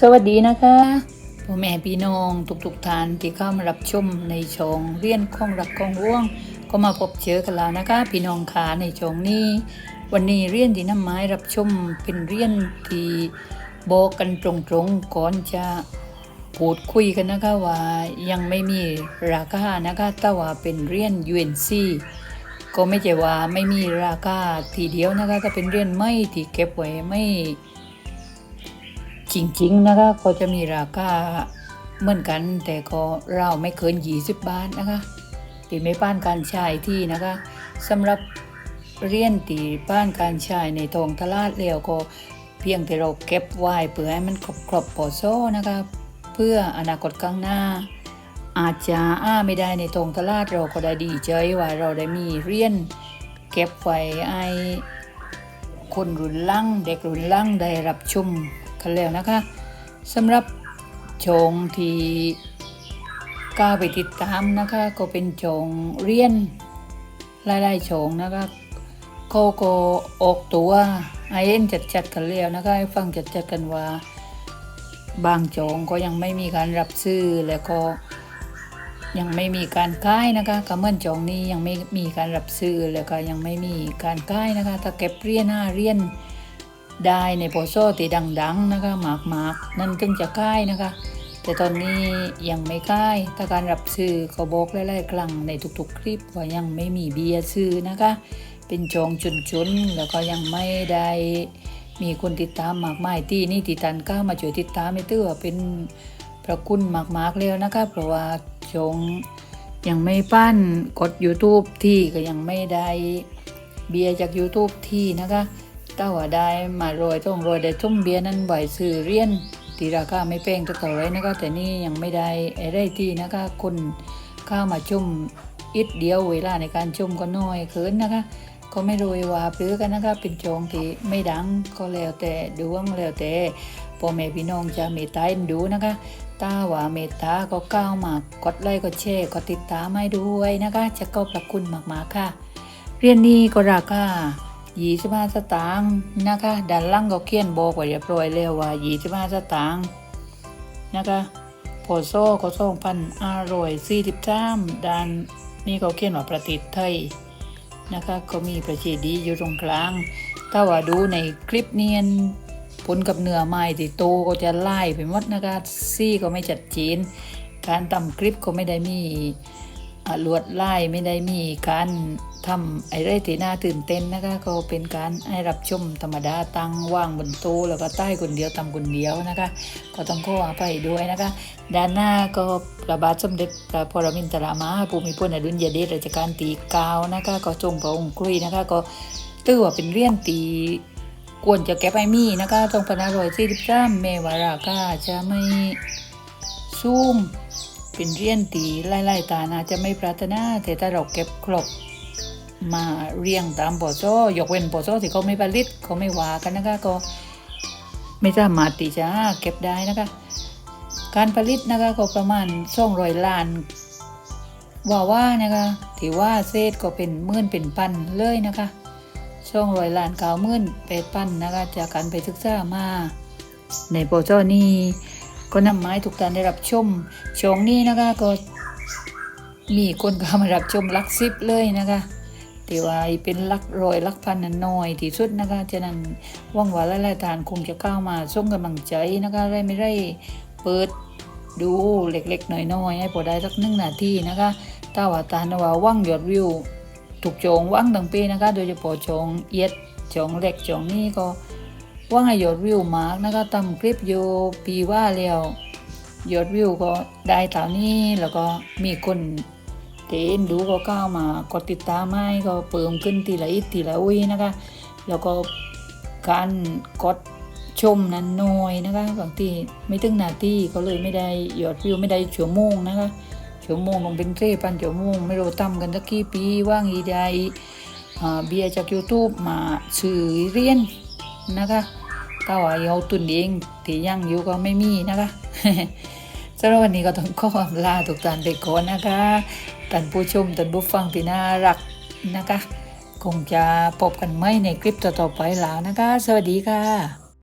สวัสดีนะคะพ่อแม่พี่น้องทุกๆท่านที่เข้ามารับชมในช่องเรียนของรักของร่วง ก็มาพบเจอกันแล้วนะคะ พี่น้องขาในช่องนี้ วันนี้เรียนที่น้ำไม้รับชมเป็นเรียนที่บอกกันตรงๆก่อนจะพูดคุยกันนะคะว่ายังไม่มีราคานะคะแต่ว่าเป็นเรียน UNC ก็ไม่ใช่ว่าไม่มีราคาทีเดียวนะคะถ้าเป็นเรียนไม่ที่เก็บไว้ไม่ จริงๆนะคะก็จะมีราคาเหมือนกัน แต่ก็เราไม่เกิน 20 บาทนะคะตีไม่ป้านการใช้ที่นะคะสำหรับเรียนตีป้านการใช้ในทองตลาดแล้วก็เพียงแต่เราเก็บไว้เพื่อให้มันครบครบพอโซ่นะคะเพื่ออนาคตข้างหน้า อาจจะอ้าไม่ได้ในตรงตลาดเราก็ได้ดีใจว่าเราได้มีเรียนเก็บไว้ไอคนรุ่นล่างเด็กรุ่นล่างได้รับชม กันแล้วนะคะสำหรับชงที่ก้าวไปติดตามนะคะ ก็เป็นชงเรียนรายได้ชงนะคะเขาก็ออกตัวไอเอ็นจัดๆกันแล้วนะคะให้ฟังจัดๆกันว่า บางโจงก็ยังไม่มีการรับซื้อแล้วก็ยังไม่มีการค่ายนะคะกระเมื่อนจองนี้ยังไม่มีการรับซื้อแล้วก็ยังไม่มีการค่ายนะคะ ถ้าเก็บเรียนห้าเรียน ได้ในโพโซตีดังๆนะคะหมากหมากๆนั่นถึงจะค่ายนะคะ แต่ตอนนี้ยังไม่ค่ายถ้าการรับซื้อก็บอกหลายๆครั้งในทุกๆคลิปว่ายังไม่มีเบียร์ซื้อนะคะ เป็นจองจุนๆ แล้วก็ยังไม่ได้มีคนติดตามมากมายที่นี่ติดตันก้ามาช่วยติดตามไม่ตื้อเป็นพระคุณมากๆแล้วนะคะเพราะว่าชงยังไม่ปั้นกด YouTube ที่ก็ยังไม่ได้เบียร์จาก YouTube ที่นะคะ ถ้าว่าได้มาโรยต้องโรยได้ทุ่มเบียนั้นบ่อยซื้อเรียนที่ราคาไม่แพงเท่าไหรนะคะแต่นี่ยังไม่ได้ไอ้ได้ที่นะคะคนข้ามาชุ่มอิดเดียวเวลาในการชุ่มก็น้อยเกินนะคะ ก็ไม่โรยว่าปรือกันนะคะ เป็นโจงที่ไม่ดังก็แล้วแต่ดวงแล้วแต่พ่อแม่พี่น้องจะเมตตาดูนะคะตาว่าเมตตาก็ก้าวมากดไลค์กดแชร์กดติดตามให้ด้วยนะคะ จะก็ประคุณมากๆค่ะ เรียนนี้ก็ราคา 25สตางค์นะคะด้านล่างก็เขียนบอกไว้เรียบร้อยแล้วว่า25สตางค์นะคะพอโซ่ก็ส่งพันอร่อย43ด้านนี่เขาเขียนว่าประเทศไทยนะคะก็มีประเทศดีอยู่ตรงกลาง ถ้าว่าดูในคลิปเนียนผลกับเนื้อไม้ที่โตก็จะไล่ไปหมดนะคะซี่ก็ไม่จัดจีนการทำคลิปก็ไม่ได้มี ลวดไล่ไม่ได้มีการทำไอ้ไรที่น่าตื่นเต้นนะคะก็เป็นการให้รับชมธรรมดาตั้งว่างบนโต๊ะแล้วก็ใต้คนเดียวทำคนเดียวนะคะ ก็ต้องขออภัยด้วยนะคะ ด้านหน้าก็ระบาทสมเด็จพระปรมินทรามาภูมิพลอดุลยเดชรัชกาลที่เก้านะคะ ก็ทรงพระองค์กรุยนะคะ ก็ตื้อว่าเป็นเรียนตีควรจะแก้ไปมีนะคะตรงพนารอยสี่สิบสามเมวาราก็จะไม่ซูม เป็นเรียนตีไล่ๆตานะจะไม่ปรารถนาแต่ถ้าเราเก็บครบมาเรียงตามปอโซยกเว้นปอโซที่เขาไม่ผลิตเขาไม่ว่ากันนะคะก็ไม่สามารถที่จะเก็บได้นะคะ การผลิตนะคะก็ประมาณสองร้อยล้านว่าว่านะคะถือว่าเศษก็เป็นหมื่นเป็นพันเลยนะคะช่องรอยล้านเก้าหมื่นแปดพันนะคะจากการไปศึกษามา ในโปรเจกต์นี้ ก็นำไมาให้ทุกท่านได้รับชมช่องนี้นะคะก็มีคนเข้ามารับชมลักสิบเลยนะคะแต่ว่าเป็นลักรอยลักพันนันน้อยที่สุดนะคะฉะนั้นว่างว่าหลายๆทานคงจะเข้าวมาส่งกำลังใจนะคะได้ไม่ได้เปิดดูเล็กๆน้อยๆให้พอได้สักหนึ่งนาทีนะคะถ้าว่าตานว่าว่างยอดวิวถูกโจงว่างตั้งปีนะคะ โดยเฉพาะโจงเอียดโจงเล็กโจงนี่ก็ ว่าให้ยอดวิวมากนะคะทำคลิปอยู่ปีว่าแล้วยอดวิวก็ได้เท่านี้แล้วก็มีคนเตนดูก็ก้าวมากดติดตามให้ก็เพิ่มขึ้นทีละอิดทีละอุ้ยนะคะ แล้วก็การกดชมนั้นน้อยนะคะบางทีไม่ถึงนาทีก็เลยไม่ได้ยอดวิวไม่ได้ชั่วโมงนะคะชั่วโมงลงเป็นเทพันชั่วโมงไม่รู้ทำกันสักกี่ปีว่างอีใดเบียจาก YouTube มาสื่อเรียน นะคะถ้าว่าเอาตุนเองที่ยังอยู่ก็ไม่มีนะคะสำหรับวันนี้ก็ต้องขอลาทุกท่านไปก่อนนะคะท่านผู้ชมท่านผู้ฟังที่น่ารักนะคะ คงจะพบกันไหมในคลิปต่อๆไปแล้วนะคะ สวัสดีค่ะ